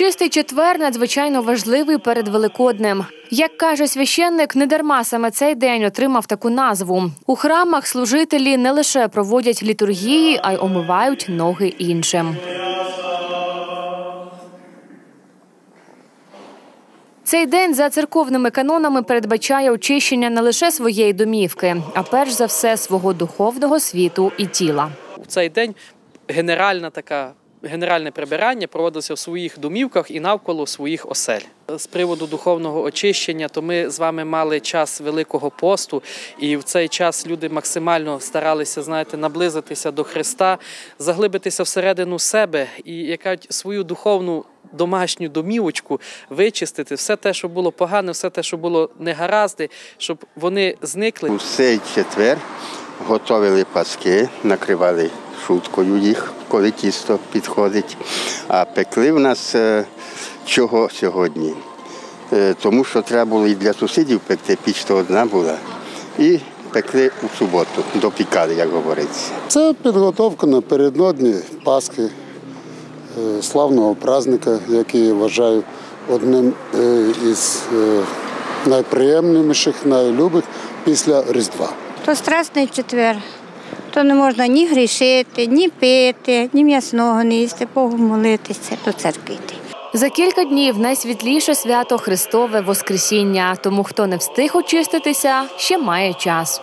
Чистий четвер надзвичайно важливий перед Великоднем. Як каже священник, недарма саме цей день отримав таку назву. У храмах служителі не лише проводять літургії, а й омивають ноги іншим. Цей день за церковними канонами передбачає очищення не лише своєї домівки, а перш за все свого духовного світу і тіла. У цей день генеральна така. Генеральне прибирання проводилося в своїх домівках і навколо своїх осель. З приводу духовного очищення, то ми з вами мали час Великого посту, і в цей час люди максимально старалися знаєте, наблизитися до Христа, заглибитися всередину себе і яка свою духовну домашню домівочку вичистити, все те, що було погане, все те, що було негаразди, щоб вони зникли. У цей четвер готовили паски, накривали шуткою їх, коли тісто підходить. А пекли в нас е, чого сьогодні? Е, Тому що треба було і для сусідів пекти, піч то одна була. І пекли у суботу, допікали, як говориться. Це підготовка напередодні Пасхи, е, славного праздника, який я вважаю одним із найприємніших, найлюбих після Різдва. То страсний четвер. То не можна ні грішити, ні пити, ні м'ясного не їсти, Богу молитися, до церкви йти. За кілька днів найсвітліше свято Христове Воскресіння. Тому хто не встиг очиститися, ще має час.